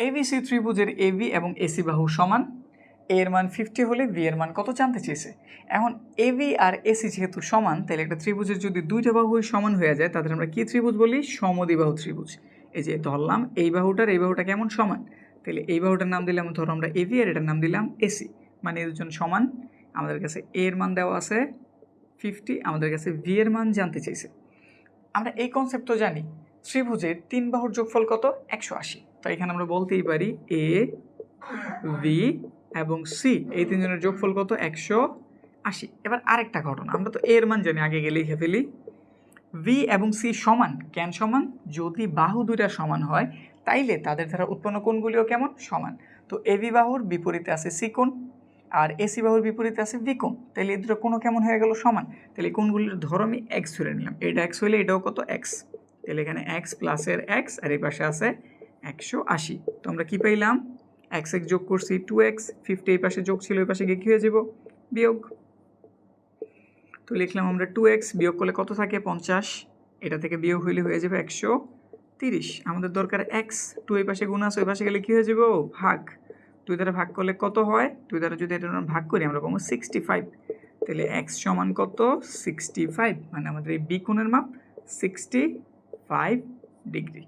ABC ত্রিভুজের AB এবং AC বাহু সমান। এর মান ফিফটি হলে বি এর মান কত জানতে চেয়েছে? এখন এবি আর এসি যেহেতু সমান, তাহলে একটা ত্রিভুজের যদি দুইটা বাহুই সমান হয়ে যায়, তাদের আমরা কী ত্রিভুজ বলি? সমদ্বিবাহু ত্রিভুজ। এই যে ধরলাম, এই বাহুটার এই বাহুটা কেমন সমান? তাহলে এই বাহুটার নাম দিলাম, ধরো আমরা এবি আর এটার নাম দিলাম এসি মানে দুজন সমান। আমাদের কাছে এ এর মান দেওয়া আছে ফিফটি আমাদের কাছে ভি এর মান জানতে চাইছে আমরা এই কনসেপ্ট তো জানি, ত্রিভুজের তিন বাহুর যোগফল কত? একশো আশি। তো এখানে আমরা বলতেই পারি এ ভি এবং সি এই তিনজনের যোগফল কত? একশো আশি। এবার আরেকটা ঘটনা। আমরা তো এর মান জানি, আগে গেলে লিখে ফেলি। ভি এবং সি সমান? কেন সমান? যদি বাহু দুইটা সমান হয়, তাইলে তাদের দ্বারা উৎপন্ন কোণগুলিও কেমন? সমান। তো এবি বাহুর বিপরীতে আছে সি কোণ, আর এসি বাহুর বিপরীতে আছে বি কোণ। তাহলে এই দুটো কোনো কেমন হয়ে গেল? সমান। তাহলে কোণগুলির ধরো আমি এক্স ধরে নিলাম। এটা এক্স হইলে এটাও কত? এক্স তাহলে এখানে এক্স প্লাসের এক্স আর এই পাশে আছে একশো আশি। তো আমরা কী পাইলাম? এক্স এক্স যোগ করছি টু এক্স, ফিফটি এই পাশে যোগ ছিল ওই পাশে গিয়ে কী হয়ে যাব? বিয়োগ। তো লিখলাম আমরা টু এক্স বিয়োগ করলে কত থাকে? পঞ্চাশ। এটা থেকে বিয়োগ হইলে হয়ে যাবে একশো তিরিশ। আমাদের দরকার এক্স, টু এই পাশে গুণ আছে, ওই পাশে গেলে কী হয়ে যাব? ভাগ। দুই দ্বারা ভাগ করলে কত হয়? দুই দ্বারা যদি এটা ভাগ করি, আমরা পাবো সিক্সটি ফাইভ। তাহলে এক্স সমান কত? Sixty five. মানে আমাদের এই বি মাপ সিক্সটি ফাইভ ডিগ্রি।